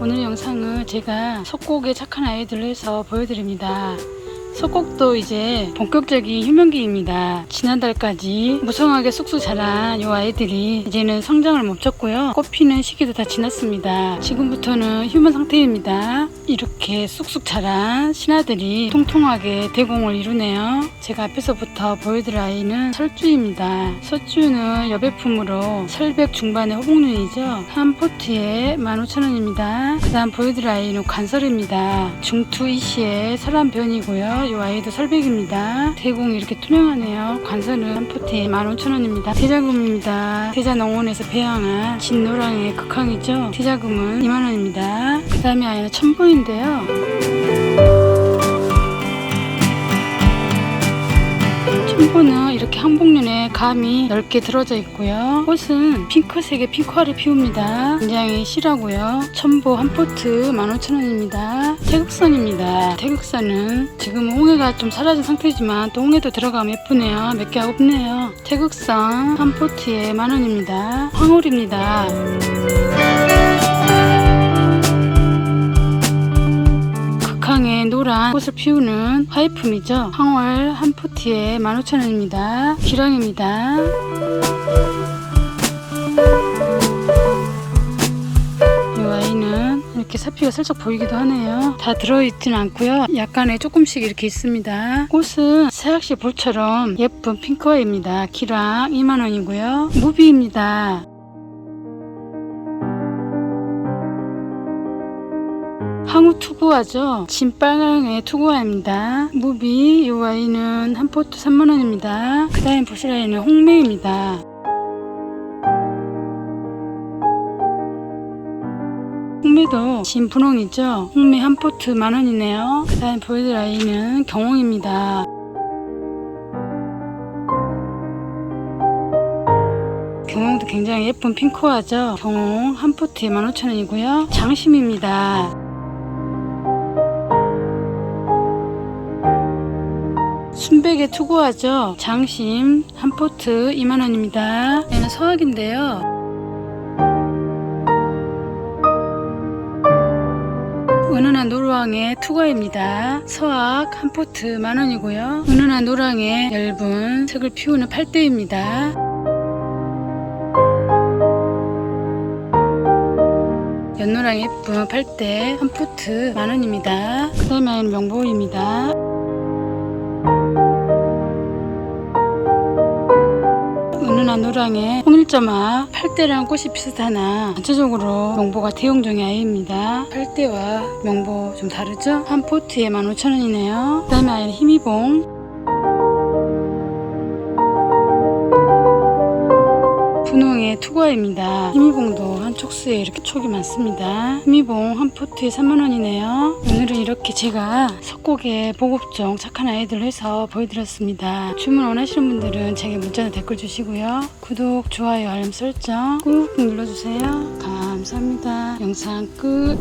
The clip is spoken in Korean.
오늘 영상은 제가 속곡에 착한 아이들을 해서 보여드립니다. 속곡도 이제 본격적인 휴면기입니다. 지난달까지 무성하게 쑥쑥 자란 이 아이들이 이제는 성장을 멈췄고요. 꽃피는 시기도 다 지났습니다. 지금부터는 휴면 상태입니다. 이렇게 쑥쑥 자란 신하들이 통통하게 대공을 이루네요. 제가 앞에서부터 보여드릴 아이는 설주입니다. 설주는 여배품으로 설백 중반의 호복눈이죠. 한 포트에 15,000원입니다. 그 다음 보여드릴 아이는 관설입니다. 중투 이시의 설한 변이고요. 이 아이도 설백입니다. 대공이 이렇게 투명하네요. 관설은 한 포트에 15,000원입니다. 대자금입니다. 대자농원에서 배양한 진노랑의 극항이죠. 대자금은 2만원입니다. 그 다음에 아이는 첨보인데요. 첨보는 이렇게 항복륜에 감이 넓게 들어져 있고요. 꽃은 핑크색의 핑크알을 피웁니다. 굉장히 실하고요. 첨보 한 포트 15,000원입니다. 태극선입니다. 태극선은 지금 홍해가 좀 사라진 상태지만 또 홍해도 들어가면 예쁘네요. 몇개 없네요. 태극선 한 포트에 만원입니다. 황홀입니다. 노란 꽃을 피우는 화이품이죠. 황월 한 포트에 15,000원입니다. 기랑입니다. 이렇게 사피가 살짝 보이기도 하네요. 다 들어있진 않고요. 약간의 조금씩 이렇게 있습니다. 꽃은 새학시 볼처럼 예쁜 핑크와입니다. 기랑 2만원이고요. 무비입니다. 항우 투구화죠. 진빨강의 투구화입니다. 무비 이 와인은 한 포트 3만원입니다. 그 다음 보실 아이는 홍매입니다. 홍매도 진 분홍이죠. 홍매 한 포트 만원이네요. 그 다음 보여드릴 아이는 경홍입니다. 경홍도 굉장히 예쁜 핑크화죠. 경홍 한 포트에 15,000원이고요. 장심입니다. 순백에 투구하죠. 장심 한 포트 2만원입니다. 얘는 서학인데요. 은은한 노랑의 투과입니다. 서학 한 포트 만원이고요. 은은한 노랑의 얇은 색을 피우는 팔대입니다. 연노랑 예쁜 팔대 한 포트 만원입니다. 그 다음에 명보입니다. 은은한 노랑의 홍일점화 팔대랑 꽃이 비슷하나 전체적으로 명보가 대용종의 아이입니다. 팔대와 명보 좀 다르죠? 한 포트에 15,000원이네요. 그 다음에 아이는 힘이봉 투과입니다. 힘이봉도 한 촉수에 이렇게 촉이 많습니다. 힘이봉 한 포트에 3만원이네요. 오늘은 이렇게 제가 석곡의 보급종 착한 아이들 해서 보여드렸습니다. 주문 원하시는 분들은 제게 문자나 댓글 주시고요. 구독, 좋아요, 알림 설정 꾹 눌러주세요. 감사합니다. 영상 끝.